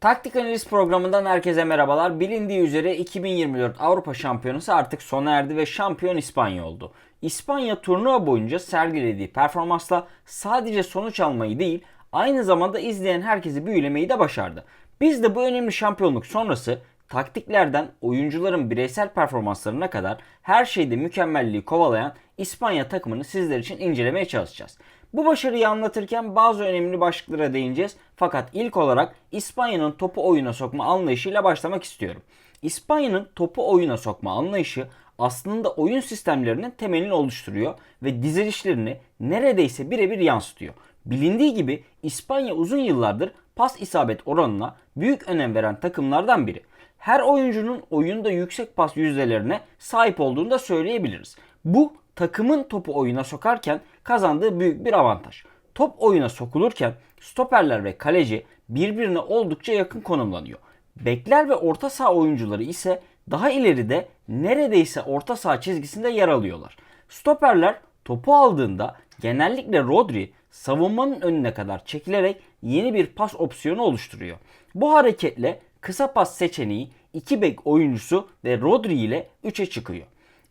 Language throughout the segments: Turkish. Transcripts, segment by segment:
Taktik Analiz programından herkese merhabalar. Bilindiği üzere 2024 Avrupa Şampiyonası artık sona erdi ve şampiyon İspanya oldu. İspanya turnuva boyunca sergilediği performansla sadece sonuç almayı değil, aynı zamanda izleyen herkesi büyülemeyi de başardı. Biz de bu önemli şampiyonluk sonrası taktiklerden oyuncuların bireysel performanslarına kadar her şeyde mükemmelliği kovalayan İspanya takımını sizler için incelemeye çalışacağız. Bu başarıyı anlatırken bazı önemli başlıklara değineceğiz. Fakat ilk olarak İspanya'nın topu oyuna sokma anlayışıyla başlamak istiyorum. İspanya'nın topu oyuna sokma anlayışı aslında oyun sistemlerinin temelini oluşturuyor ve dizilişlerini neredeyse birebir yansıtıyor. Bilindiği gibi İspanya uzun yıllardır pas isabet oranına büyük önem veren takımlardan biri. Her oyuncunun oyunda yüksek pas yüzdelerine sahip olduğunu da söyleyebiliriz. Bu takımın topu oyuna sokarken kazandığı büyük bir avantaj. Top oyuna sokulurken stoperler ve kaleci birbirine oldukça yakın konumlanıyor. Bekler ve orta saha oyuncuları ise daha ileride neredeyse orta saha çizgisinde yer alıyorlar. Stoperler topu aldığında genellikle Rodri savunmanın önüne kadar çekilerek yeni bir pas opsiyonu oluşturuyor. Bu hareketle kısa pas seçeneği 2 bek oyuncusu ve Rodri ile 3'e çıkıyor.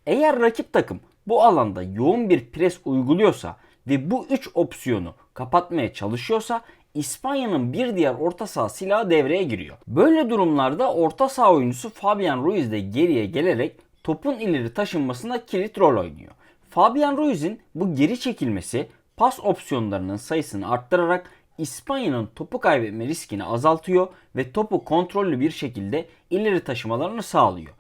Eğer rakip takım bu alanda yoğun bir pres uyguluyorsa ve bu 3 opsiyonu kapatmaya çalışıyorsa İspanya'nın bir diğer orta saha silahı devreye giriyor. Böyle durumlarda orta saha oyuncusu Fabian Ruiz de geriye gelerek topun ileri taşınmasına kilit rol oynuyor. Fabian Ruiz'in bu geri çekilmesi pas opsiyonlarının sayısını arttırarak İspanya'nın topu kaybetme riskini azaltıyor ve topu kontrollü bir şekilde ileri taşımalarını sağlıyor.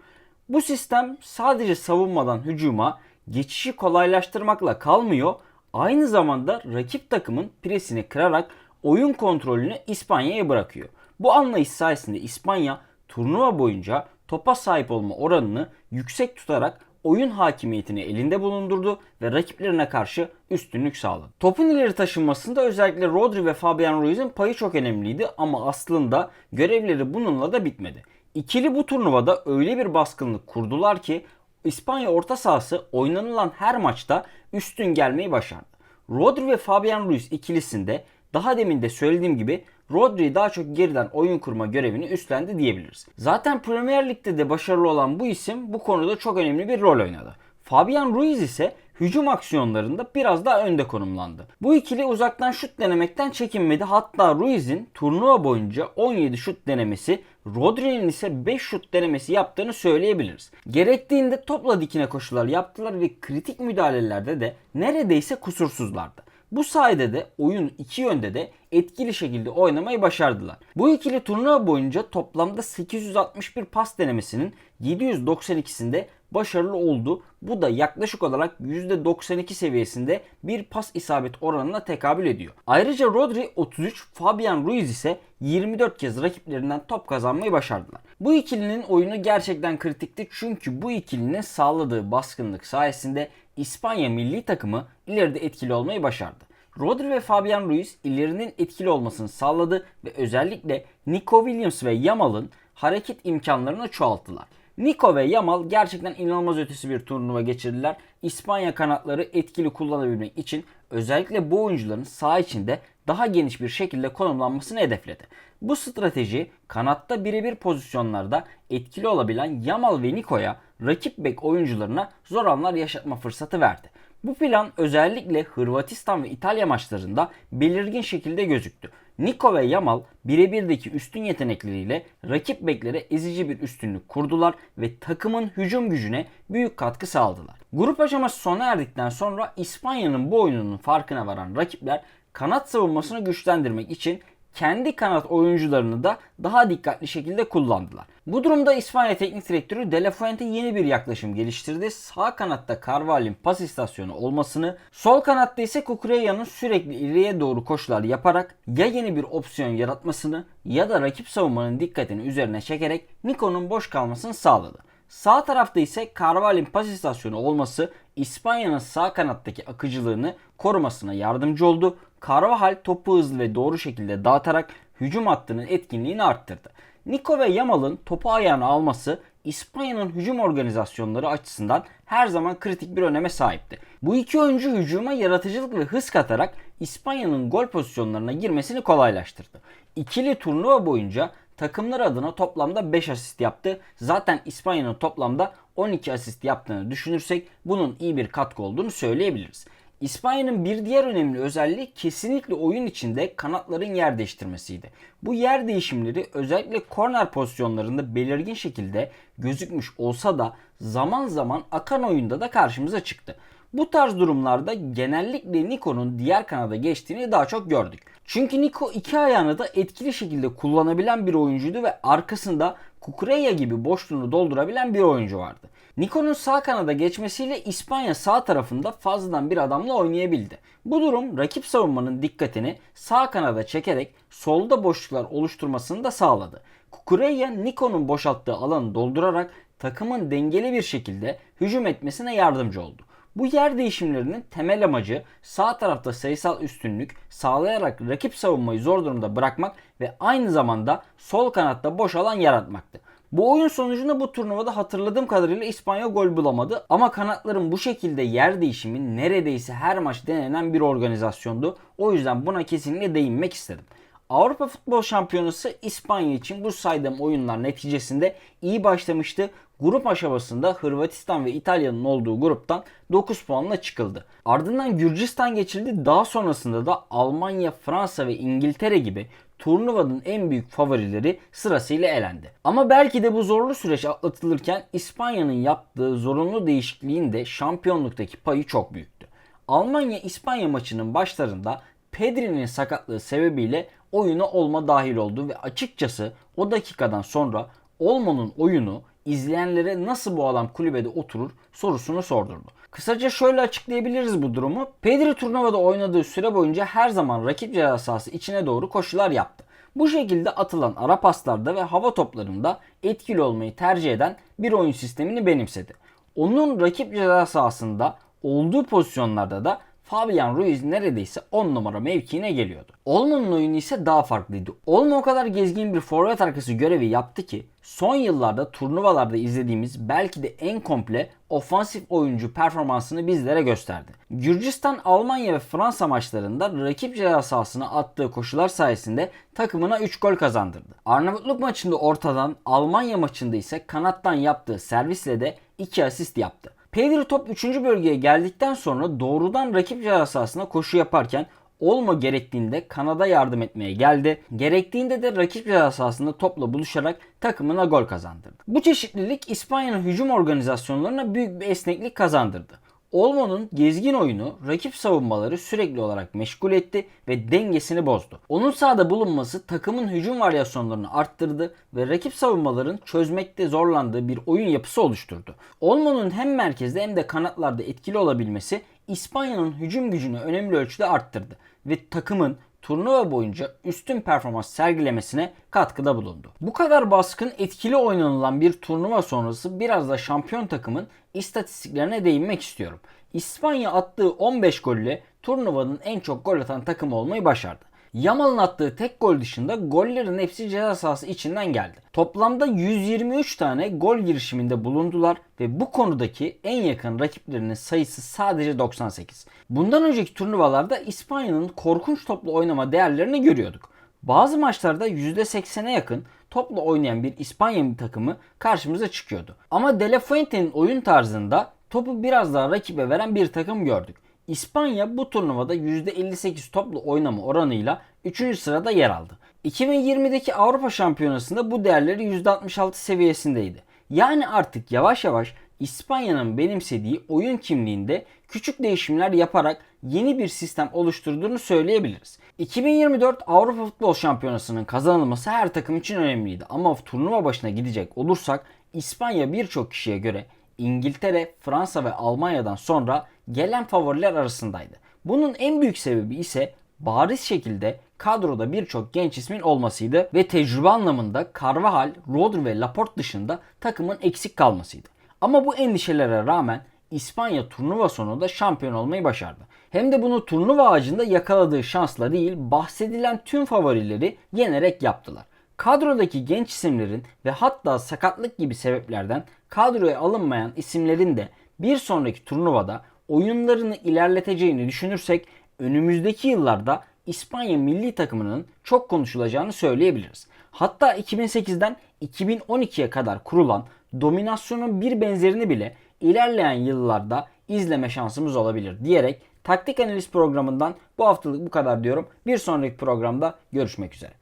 Bu sistem sadece savunmadan hücuma geçişi kolaylaştırmakla kalmıyor, aynı zamanda rakip takımın presini kırarak oyun kontrolünü İspanya'ya bırakıyor. Bu anlayış sayesinde İspanya turnuva boyunca topa sahip olma oranını yüksek tutarak oyun hakimiyetini elinde bulundurdu ve rakiplerine karşı üstünlük sağladı. Topun ileri taşınmasında özellikle Rodri ve Fabian Ruiz'in payı çok önemliydi ama aslında görevleri bununla da bitmedi. İkili bu turnuvada öyle bir baskınlık kurdular ki İspanya orta sahası oynanılan her maçta üstün gelmeyi başardı. Rodri ve Fabian Ruiz ikilisinde daha demin de söylediğim gibi Rodri daha çok geriden oyun kurma görevini üstlendi diyebiliriz. Zaten Premier Lig'de de başarılı olan bu isim bu konuda çok önemli bir rol oynadı. Fabian Ruiz ise hücum aksiyonlarında biraz daha önde konumlandı. Bu ikili uzaktan şut denemekten çekinmedi. Hatta Ruiz'in turnuva boyunca 17 şut denemesi, Rodri'nin ise 5 şut denemesi yaptığını söyleyebiliriz. Gerektiğinde topla dikine koşular yaptılar ve kritik müdahalelerde de neredeyse kusursuzlardı. Bu sayede de oyun iki yönde de etkili şekilde oynamayı başardılar. Bu ikili turnuva boyunca toplamda 861 pas denemesinin 792'sinde başarılı oldu. Bu da yaklaşık olarak %92 seviyesinde bir pas isabet oranına tekabül ediyor. Ayrıca Rodri 33, Fabian Ruiz ise 24 kez rakiplerinden top kazanmayı başardılar. Bu ikilinin oyunu gerçekten kritikti çünkü bu ikilinin sağladığı baskınlık sayesinde İspanya milli takımı ileride etkili olmayı başardı. Rodri ve Fabian Ruiz ilerinin etkili olmasını sağladı ve özellikle Nico Williams ve Yamal'ın hareket imkanlarını çoğalttılar. Nico ve Yamal gerçekten inanılmaz ötesi bir turnuva geçirdiler. İspanya kanatları etkili kullanabilmek için özellikle bu oyuncuların saha içinde daha geniş bir şekilde konumlanmasını hedefledi. Bu strateji kanatta birebir pozisyonlarda etkili olabilen Yamal ve Nico'ya rakip bek oyuncularına zor anlar yaşatma fırsatı verdi. Bu plan özellikle Hırvatistan ve İtalya maçlarında belirgin şekilde gözüktü. Nico ve Yamal birebirdeki üstün yetenekleriyle rakip beklere ezici bir üstünlük kurdular ve takımın hücum gücüne büyük katkı sağladılar. Grup aşaması sona erdikten sonra İspanya'nın bu oyununun farkına varan rakipler kanat savunmasını güçlendirmek için kendi kanat oyuncularını da daha dikkatli şekilde kullandılar. Bu durumda İspanya Teknik Direktörü De La Fuente yeni bir yaklaşım geliştirdi. Sağ kanatta Carvalho'nun pas istasyonu olmasını, sol kanatta ise Kukureya'nın sürekli ileriye doğru koşular yaparak ya yeni bir opsiyon yaratmasını ya da rakip savunmanın dikkatini üzerine çekerek Nico'nun boş kalmasını sağladı. Sağ tarafta ise Carvalho'nun pas istasyonu olması İspanya'nın sağ kanattaki akıcılığını korumasına yardımcı oldu. Carvajal topu hızlı ve doğru şekilde dağıtarak hücum hattının etkinliğini arttırdı. Nico ve Yamal'ın topu ayağına alması İspanya'nın hücum organizasyonları açısından her zaman kritik bir öneme sahipti. Bu iki oyuncu hücuma yaratıcılık ve hız katarak İspanya'nın gol pozisyonlarına girmesini kolaylaştırdı. İkili turnuva boyunca takımlar adına toplamda 5 asist yaptı. Zaten İspanya'nın toplamda 12 asist yaptığını düşünürsek bunun iyi bir katkı olduğunu söyleyebiliriz. İspanya'nın bir diğer önemli özelliği kesinlikle oyun içinde kanatların yer değiştirmesiydi. Bu yer değişimleri özellikle korner pozisyonlarında belirgin şekilde gözükmüş olsa da zaman zaman akan oyunda da karşımıza çıktı. Bu tarz durumlarda genellikle Nico'nun diğer kanada geçtiğini daha çok gördük. Çünkü Nico iki ayağını da etkili şekilde kullanabilen bir oyuncuydu ve arkasında Kukureya gibi boşluğunu doldurabilen bir oyuncu vardı. Nico'nun sağ kanada geçmesiyle İspanya sağ tarafında fazladan bir adamla oynayabildi. Bu durum rakip savunmanın dikkatini sağ kanada çekerek solda boşluklar oluşturmasını da sağladı. Kukureya Nico'nun boşalttığı alanı doldurarak takımın dengeli bir şekilde hücum etmesine yardımcı oldu. Bu yer değişimlerinin temel amacı sağ tarafta sayısal üstünlük sağlayarak rakip savunmayı zor durumda bırakmak ve aynı zamanda sol kanatta boş alan yaratmaktı. Bu oyun sonucunda bu turnuvada hatırladığım kadarıyla İspanya gol bulamadı ama kanatların bu şekilde yer değişimi neredeyse her maç denenen bir organizasyondu. O yüzden buna kesinlikle değinmek istedim. Avrupa Futbol Şampiyonası İspanya için bu saydığım oyunlar neticesinde iyi başlamıştı. Grup aşamasında Hırvatistan ve İtalya'nın olduğu gruptan 9 puanla çıkıldı. Ardından Gürcistan geçildi. Daha sonrasında da Almanya, Fransa ve İngiltere gibi turnuvanın en büyük favorileri sırasıyla elendi. Ama belki de bu zorlu süreç atlatılırken İspanya'nın yaptığı zorunlu değişikliğin de şampiyonluktaki payı çok büyüktü. Almanya-İspanya maçının başlarında Pedri'nin sakatlığı sebebiyle oyuna Olma dahil oldu ve açıkçası o dakikadan sonra Olmo'nun oyunu izleyenlere nasıl bu adam kulübede oturur sorusunu sordurdu. Kısaca şöyle açıklayabiliriz bu durumu. Pedri turnuvada oynadığı süre boyunca her zaman rakip ceza sahası içine doğru koşular yaptı. Bu şekilde atılan ara paslarda ve hava toplarında etkili olmayı tercih eden bir oyun sistemini benimsedi. Onun rakip ceza sahasında olduğu pozisyonlarda da Fabian Ruiz neredeyse 10 numara mevkiine geliyordu. Olmo'nun oyunu ise daha farklıydı. Olmo o kadar gezgin bir forvet arkası görevi yaptı ki son yıllarda turnuvalarda izlediğimiz belki de en komple ofansif oyuncu performansını bizlere gösterdi. Gürcistan, Almanya ve Fransa maçlarında rakip ceza sahasına attığı koşular sayesinde takımına 3 gol kazandırdı. Arnavutluk maçında ortadan, Almanya maçında ise kanattan yaptığı servisle de 2 asist yaptı. Pedri top 3. bölgeye geldikten sonra doğrudan rakip sahasına koşu yaparken olma gerektiğinde Kanada yardım etmeye geldi. Gerektiğinde de rakip ceza sahasında topla buluşarak takımına gol kazandırdı. Bu çeşitlilik İspanya'nın hücum organizasyonlarına büyük bir esneklik kazandırdı. Olmo'nun gezgin oyunu rakip savunmaları sürekli olarak meşgul etti ve dengesini bozdu. Onun sahada bulunması takımın hücum varyasyonlarını arttırdı ve rakip savunmaların çözmekte zorlandığı bir oyun yapısı oluşturdu. Olmo'nun hem merkezde hem de kanatlarda etkili olabilmesi İspanya'nın hücum gücünü önemli ölçüde arttırdı ve takımın turnuva boyunca üstün performans sergilemesine katkıda bulundu. Bu kadar baskın etkili oynanılan bir turnuva sonrası biraz da şampiyon takımın istatistiklerine değinmek istiyorum. İspanya attığı 15 golle turnuvanın en çok gol atan takımı olmayı başardı. Yamal'ın attığı tek gol dışında gollerin hepsi ceza sahası içinden geldi. Toplamda 123 tane gol girişiminde bulundular ve bu konudaki en yakın rakiplerinin sayısı sadece 98. Bundan önceki turnuvalarda İspanya'nın korkunç toplu oynama değerlerini görüyorduk. Bazı maçlarda %80'e yakın topla oynayan bir İspanya takımı karşımıza çıkıyordu. Ama De La Fuente'nin oyun tarzında topu biraz daha rakibe veren bir takım gördük. İspanya bu turnuvada %58 toplu oynama oranıyla 3. sırada yer aldı. 2020'deki Avrupa Şampiyonası'nda bu değerleri %66 seviyesindeydi. Yani artık yavaş yavaş İspanya'nın benimsediği oyun kimliğinde küçük değişimler yaparak yeni bir sistem oluşturduğunu söyleyebiliriz. 2024 Avrupa Futbol Şampiyonası'nın kazanılması her takım için önemliydi ama turnuva başına gidecek olursak İspanya birçok kişiye göre İngiltere, Fransa ve Almanya'dan sonra gelen favoriler arasındaydı. Bunun en büyük sebebi ise bariz şekilde kadroda birçok genç ismin olmasıydı ve tecrübe anlamında Carvajal, Rodri ve Laporte dışında takımın eksik kalmasıydı. Ama bu endişelere rağmen İspanya turnuva sonunda şampiyon olmayı başardı. Hem de bunu turnuva ağacında yakaladığı şansla değil bahsedilen tüm favorileri yenerek yaptılar. Kadrodaki genç isimlerin ve hatta sakatlık gibi sebeplerden kadroya alınmayan isimlerin de bir sonraki turnuvada oyunlarını ilerleteceğini düşünürsek önümüzdeki yıllarda İspanya milli takımının çok konuşulacağını söyleyebiliriz. Hatta 2008'den 2012'ye kadar kurulan dominasyonun bir benzerini bile ilerleyen yıllarda izleme şansımız olabilir diyerek taktik analiz programından bu haftalık bu kadar diyorum. Bir sonraki programda görüşmek üzere.